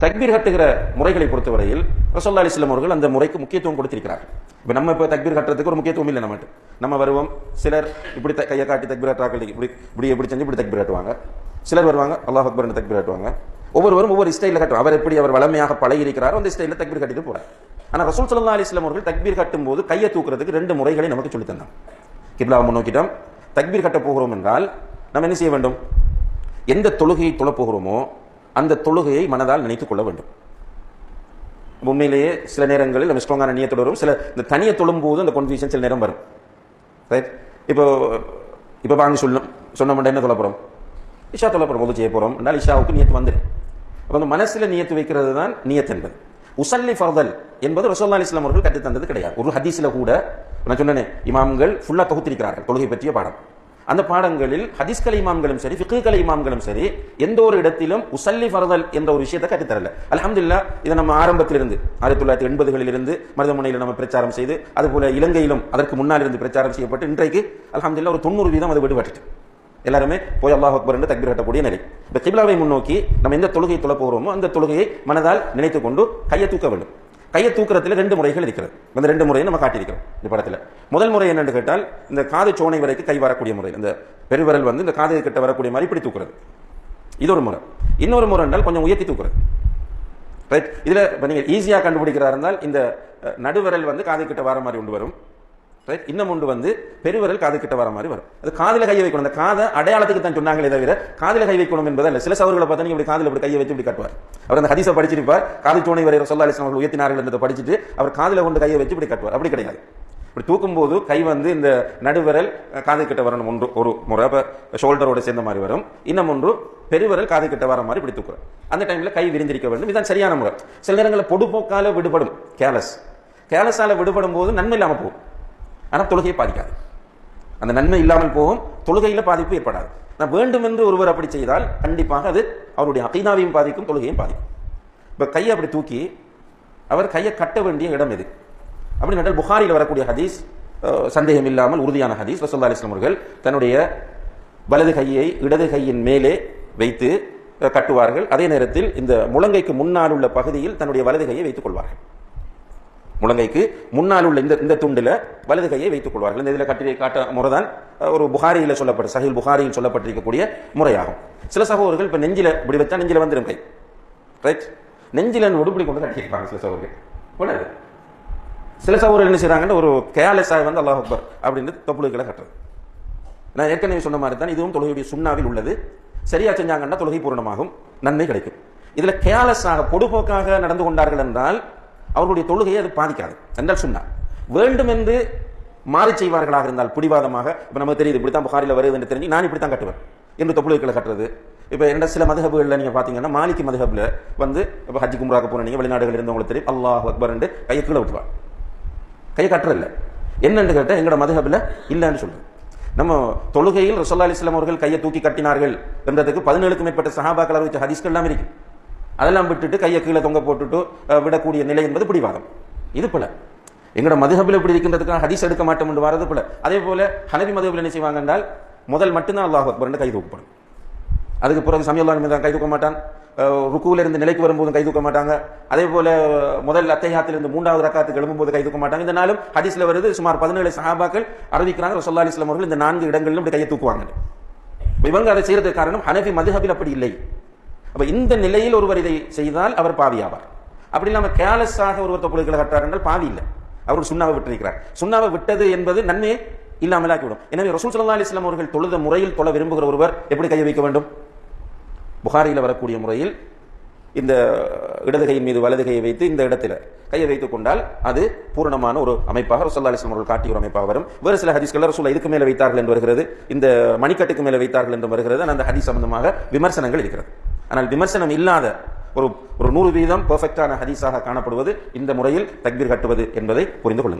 தக்பீர் கட்டுகிற முறைகளை பொறுத்தவரையில் ரசோல்லா அலிஸ்லாம் அவர்கள் அந்த முறைக்கு முக்கியத்துவம் கொடுத்திருக்கிறார் இப்போ நம்ம இப்போ தக்பீர் கட்டுறதுக்கு ஒரு முக்கியத்துவம் இல்லை நம்மகிட்ட. நம்ம வருவோம் சிலர் இப்படி த- கையை காட்டி தக்பீர் கட்டுறாக்கள் இப்படி இப்படி எப்படி செஞ்சு இப்படி தக்பீர் கட்டுவாங்க. சிலர் வருவாங்க அல்லாஹ் அக்பர் தக்பீர் கட்டுவாங்க. ஒவ்வொருவரும் ஒவ்வொரு ஸ்டைலில் கட்டுவோம் அவர் எப்படி அவர் வளமையாக பழகி இருக்கிறாரோ அந்த ஸ்டைலில் தக்பீர் கட்டிட்டு போகிறார் ஆனால் ரசூல் சல்லா அலிஸ்லாம் அவர்கள் தக்பீர் கட்டும் போது கையை தூக்குறதுக்கு ரெண்டு முறைகளை நமக்கு சொல்லி தந்தாங்க. கிப்லாவை முன்னோக்கிட்டோம் தக்பீர் கட்ட போகிறோம் என்றால் நம்ம என்ன செய்ய வேண்டும்? எந்த தொழுகையை தொழப்போகிறோமோ அந்த தொழுகையை மனதால் நினைத்துக் கொள்ள வேண்டும். உண்மையிலேயே சில நேரங்களில் நம்ம ஸ்ட்ராங்கான நியத்தோடு வரும் சில இந்த தனியை தொழும் போது அந்த கன்ஃபியூஷன் சில நேரம் வரும். ரைட் இப்போ இப்போ வாங்க சொல்லும் சொன்ன மட்டும் என்ன சொல்ல போகிறோம் இஷா தொலை போகிறோம் செய்ய போகிறோம் என்றால் இஷாவுக்கு நியத்து வந்துடும். அப்போ அந்த மனசில் நியத்து வைக்கிறது தான் நியத் என்பது. உசல்லி ஃபர்தல் என்பது ரசோல்லா அலிஸ்லாம் அவர்கள் கற்றுத் தந்தது கிடையாது. ஒரு ஹதீஸில் கூட நான் சொன்னேன் இமாம்கள் ஃபுல்லாக தொகுத்திருக்கிறார்கள் தொழுகை பற்றிய பாடம். அந்த பாடங்களில் ஹதீஸ்கலை இமாம்களும் சரி ஃபிக்குகலை இமாம்களும் சரி எந்த ஒரு இடத்திலும் உசல்லி ஃபரதல் என்ற ஒரு விஷயத்தை கற்றுத்தரல. அலமதுல்லா இதை நம்ம ஆரம்பத்திலிருந்து ஆயிரத்தி தொள்ளாயிரத்தி எண்பதுகளில் இருந்து நம்ம பிரச்சாரம் செய்து அதுபோல இலங்கையிலும் அதற்கு முன்னால் இருந்து பிரச்சாரம் செய்யப்பட்டு இன்றைக்கு அலமதுல்லா ஒரு தொண்ணூறு வீதம் அது விடுபட்டுட்டு. எல்லாருமே போய் அல்லாஹ் அக்பர் என்று தக்பீர் கட்டக்கூடிய நிலை. இப்போ கிபிலாவை முன்னோக்கி நம்ம எந்த தொழுகையை தொழ போகிறோமோ அந்த தொழுகையை மனதால் நினைத்து கொண்டு கையை தூக்க வேண்டும். கையை தூக்கிறதுல ரெண்டு முறைகள் இருக்கிறது. அந்த ரெண்டு முறையை நம்ம காட்டியிருக்கிறோம் இந்த படத்தில். முதல் முறை என்னென்னு கேட்டால் இந்த காது சோனை வரைக்கும் கை வரக்கூடிய முறை இந்த பெருவிரல் வந்து இந்த காது கிட்ட வரக்கூடிய மாதிரி இப்படி தூக்குறது. இது ஒரு முறை. இன்னொரு முறை என்றால் கொஞ்சம் உயர்த்தி தூக்குறது. ரைட் இதில் இப்போ நீங்கள் ஈஸியாக கண்டுபிடிக்கிறதா இருந்தால் இந்த நடுவிரல் வந்து காது கிட்ட வர மாதிரி கொண்டு வரும். ரைட் இன்னும் ஒன்று வந்து பெருவிரல் காது கிட்ட வர மாதிரி வரும். அது காதில் கை வைக்கணும். அந்த காதை அடையாளத்துக்கு தான் சொன்னாங்களே தவிர காதில் கை வைக்கணும் என்பதால் சில சவர்களை பார்த்தா நீங்கள் இப்படி காதில் இப்படி கையை வச்சு இப்படி காட்டுவார். அவர் அந்த ஹதீஸை படிச்சிருப்பார் காது சோனை வரை சொல்லா அலிஸ்லாம் அவர்கள் உயர்த்தினார்கள் என்றதை படிச்சுட்டு அவர் காதில் கொண்டு கையை வச்சு இப்படி காட்டுவார். அப்படி கிடையாது. இப்படி தூக்கும்போது கை வந்து இந்த நடுவிரல் காது கிட்ட வரணும் ஒன்று ஒரு முறை. இப்போ ஷோல்டரோட சேர்ந்த மாதிரி வரும். இன்னும் ஒன்று பெருவிரல் காது கிட்ட வர மாதிரி இப்படி தூக்குறோம் அந்த டைமில் கை விரிந்திருக்க வேண்டும். இதுதான் சரியான முறை. சில நேரங்களில் பொடுப்போக்கால விடுபடும். கேலஸ் கேலஸால விடுபடும் போது நன்மை இல்லாமல் போகும். ஆனால் தொழுகையை பாதிக்காது. அந்த நன்மை இல்லாமல் போகும் தொழுகையில் பாதிப்பு ஏற்படாது. நான் வேண்டும் என்று ஒருவர் அப்படி செய்தால் கண்டிப்பாக அது அவருடைய அகைதாவையும் பாதிக்கும் தொழுகையும் பாதிக்கும். இப்போ கையை அப்படி தூக்கி அவர் கையை கட்ட வேண்டிய இடம் எது அப்படி நட்டால் புகாரியில் வரக்கூடிய ஹதீஸ் சந்தேகம் இல்லாமல் உறுதியான ஹதீஸ். ரசோல்லா அலிஸ்லாம் அவர்கள் தன்னுடைய வலது கையை இடது கையின் மேலே வைத்து கட்டுவார்கள். அதே நேரத்தில் இந்த முழங்கைக்கு முன்னால் உள்ள பகுதியில் தன்னுடைய வலது கையை வைத்துக் கொள்வார்கள். முழங்கைக்கு முன்னால் உள்ள இந்த இந்த துண்டில் வலது கையை வைத்துக் கொள்வார்கள். இந்த இதில் கட்டி காட்ட முறைதான் ஒரு புகாரியில் சொல்லப்பட்ட சஹில் புகாரியில் சொல்லப்பட்டிருக்கக்கூடிய முறையாகும். சில சகோதரர்கள் இப்போ நெஞ்சில் இப்படி வச்சா நெஞ்சில் வந்துடும் கை. ரைட் நெஞ்சில் உடுப்படி கொண்டு கட்டியிருப்பாங்க சில சகோதரர்கள். கூடாது சில சகோதரர்கள் என்ன செய்கிறாங்கன்னு ஒரு கேலஸாக வந்து அல்லாஹ் அக்பர் அப்படின்னு தொப்புளுக்களை கட்டுறது. நான் ஏற்கனவே சொன்ன மாதிரி தான் இதுவும் தொழுகையுடைய சுண்ணாவில் உள்ளது. சரியாக செஞ்சாங்கன்னா தொழுகை பூரணமாகும். நன்மை கிடைக்கும். இதில் கேலஸாக பொடுபோக்காக நடந்து கொண்டார்கள் என்றால் அவர்களுடைய தொழுகையை அது பாதிக்காது. என்றால் சொன்னார் வேண்டும் என்று மாறி செய்வார்களாக இருந்தால் பிடிவாதமாக இப்போ நமக்கு தெரியுது இப்படி தான் புகாரில் வருது என்று தெரிஞ்சு நான் இப்படி தான் கட்டுவேன். என்று தொப்புளுக்களை கட்டுறது. இப்போ என்ன சில மதுகபுகளில் நீங்கள் பார்த்தீங்கன்னா மாலிக்கு மதுகபில் வந்து இப்போ ஹஜ்ஜி கும்ராக்கு போன நீங்கள் வெளிநாடுகள் இருந்தவங்களுக்கு தெரியும் அல்லாஹ் அக்பர் என்று கையை கீழே விட்டுவார் கையை கட்டுறதில்ல. என்னென்று கேட்டால் எங்களோட மதுகபில் இல்லைன்னு சொல்லுவேன் நம்ம தொழுகையில் ரசோல்லா அலிஸ்லாம் அவர்கள் கையை தூக்கி கட்டினார்கள் என்றதுக்கு பதினேழுக்கும் மேற்பட்ட சஹாபாக்கள் அறிவித்த ஹதீஸ்கள் எல்லாம் இருக்குது அதெல்லாம் விட்டுட்டு கையை கீழே தொங்க போட்டுட்டு விடக்கூடிய நிலை என்பது பிடிவாதம். இது போல எங்களோட மதுகபில் இப்படி இருக்கின்றதுக்காக ஹதீஸ் எடுக்க மாட்டோம் என்று வரது போல அதே போல ஹனபி மதுகபில் என்ன செய்வாங்க என்றால் முதல் மட்டும்தான் அல்லாஹ் அக்பர் கை தூக்கப்படும். அதுக்கு பிறகு சமயல்லா மீது கை தூக்க மாட்டான். ருக்குவில் இருந்து நிலைக்கு வரும்போதும் கை தூக்க மாட்டாங்க. அதே போல முதல் அத்தையாத்திலிருந்து மூன்றாவது ரக்காத்துக்கு எழும்பும்போது கை தூக்க மாட்டாங்க. இந்த நாளும் ஹதீஸ்ல வருது சுமார் பதினேழு சஹாபாக்கள் அறிவிக்கிறாங்க. ரசோல்லா அலிஸ்லாம் அவர்கள் இந்த நான்கு இடங்களிலும் இப்படி கையை தூக்குவாங்க. இவங்க அதை செய்யறதுக்கு காரணம் ஹனபி மதுஹபில் அப்படி இல்லை. அப்ப இந்த நிலையில் ஒருவர் இதை செய்தால் அவர் பாவியாவார் அப்படி இல்லாமல் கேலஸாக ஒருவர் தொப்புளுக்களை கட்டார் என்றால் பாவி இல்லை. அவர் சுண்ணாவை விட்டிருக்கிறார். சுண்ணாவை விட்டது என்பது நன்மையை இல்லாமல் ஆக்கிவிடும். எனவே ரசூல் சல்லா அலிஸ்லாம் அவர்கள் தொழுத முறையில் தொழ விரும்புகிற ஒருவர் எப்படி கையை வைக்க வேண்டும்? புகாரியில் வரக்கூடிய முறையில் இந்த இடது கையின் மீது வலது கையை வைத்து இந்த இடத்துல கையை வைத்துக் கொண்டால் அது பூரணமான ஒரு அமைப்பாக ரசோல்லா அலிஸ்லாம் அவர்கள் காட்டிய ஒரு அமைப்பாக வரும். வேறு சில ஹதீஸ்கள் ரசோல்லா இதுக்கு மேலே வைத்தார்கள் என்று வருகிறது. இந்த மணிக்கட்டுக்கு மேலே வைத்தார்கள் என்று வருகிறது. அந்த ஹதீஸ் சம்பந்தமாக விமர்சனங்கள் இருக்கிறது. ஆனால் விமர்சனம் இல்லாத ஒரு ஒரு நூறு வீதம் பெர்ஃபெக்டான ஹதீஸாக காணப்படுவது இந்த முறையில் தக்பீர் கட்டுவது என்பதை புரிந்து கொள்ளுங்கள்.